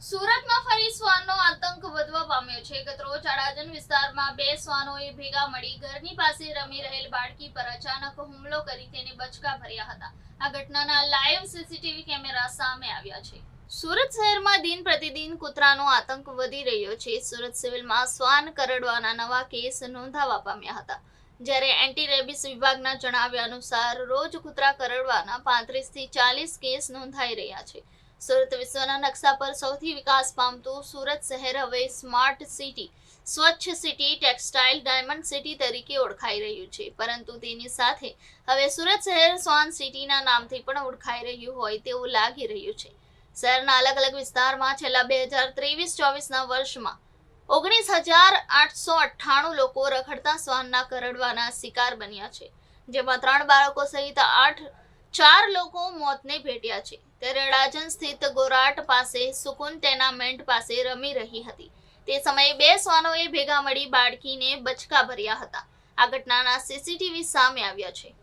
સુરતમાં ફરી શ્વાનનો આતંક વધવા પામ્યો છે. ગતરોજ અડાજણ વિસ્તારમાં બે શ્વાનોએ ભેગા મળી ઘરની પાસે રમી રહેલ બાળકી પર અચાનક હુમલો કરી તેને બચકા ભર્યા હતા. આ ઘટનાના લાઈવ સીસીટીવી કેમેરા સામે આવ્યા છે. સુરત શહેરમાં દિન પ્રતિદિન કૂતરાનો આતંક વધી રહ્યો છે. સુરત સિવિલમાં શ્વાન કરડવાના નવા કેસ નોંધાવા પામ્યા હતા. જ્યારે એન્ટી રેબિસ વિભાગના જણાવ્યા અનુસાર રોજ કૂતરા કરડવાના પાંત્રીસથી ચાલીસ કેસ નોંધાઈ રહ્યા છે. સુરત વિશ્વના નકશા પર સૌથી વિકાસ પામતું સુરત શહેર હવે સ્માર્ટ સિટી, સ્વચ્છ સિટી, ટેક્સટાઇલ, ડાયમંડ સિટી તરીકે ઓળખાઈ રહ્યું છે. પરંતુ તેની સાથે હવે સુરત શહેર સ્વાન સિટીના નામથી પણ ઓળખાઈ રહ્યું હોય તેવું લાગી રહ્યું છે. શહેરના અલગ અલગ વિસ્તારમાં છેલ્લા બે હજાર ત્રેવીસ ચોવીસના વર્ષમાં ઓગણીસ હજાર આઠસો અઠ્ઠાણું લોકો રખડતા શ્વાનના કરડવાના શિકાર બન્યા છે, જેમાં ત્રણ બાળકો સહિત આઠ ચાર લોકો મોતને ભેટ્યા છે. ત્યારે અડાજણ સ્થિત ગોરાટ પાસે સુકુન ટેનામેન્ટ પાસે રમી રહી હતી. તે સમયે બે શ્વાનોએ ભેગા મળી બાળકીને બચકા ભર્યા હતા. આ ઘટનાના સીસીટીવી સામે આવ્યા છે.